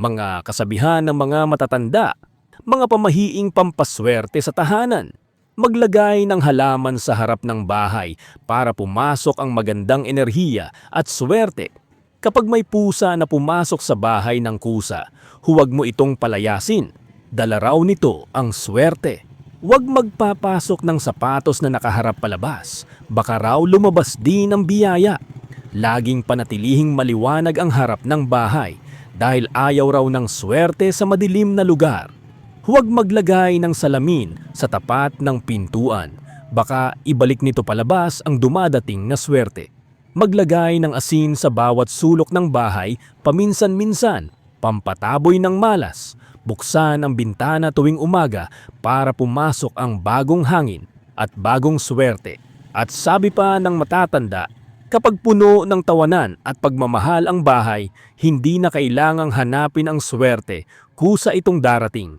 mga kasabihan ng mga matatanda, mga pamahiing pampaswerte sa tahanan, maglagay ng halaman sa harap ng bahay para pumasok ang magandang enerhiya at swerte. Kapag may pusa na pumasok sa bahay ng kusa, huwag mo itong palayasin. Dala raw nito ang swerte. Huwag magpapasok ng sapatos na nakaharap palabas, baka raw lumabas din ang biyaya. Laging panatilihing maliwanag ang harap ng bahay dahil ayaw raw ng swerte sa madilim na lugar. Huwag maglagay ng salamin sa tapat ng pintuan. Baka ibalik nito palabas ang dumadating na swerte. Maglagay ng asin sa bawat sulok ng bahay paminsan-minsan, pampataboy ng malas. Buksan ang bintana tuwing umaga para pumasok ang bagong hangin at bagong swerte. At sabi pa ng matatanda, kapag puno ng tawanan at pagmamahal ang bahay, hindi na kailangang hanapin ang swerte kusa itong darating.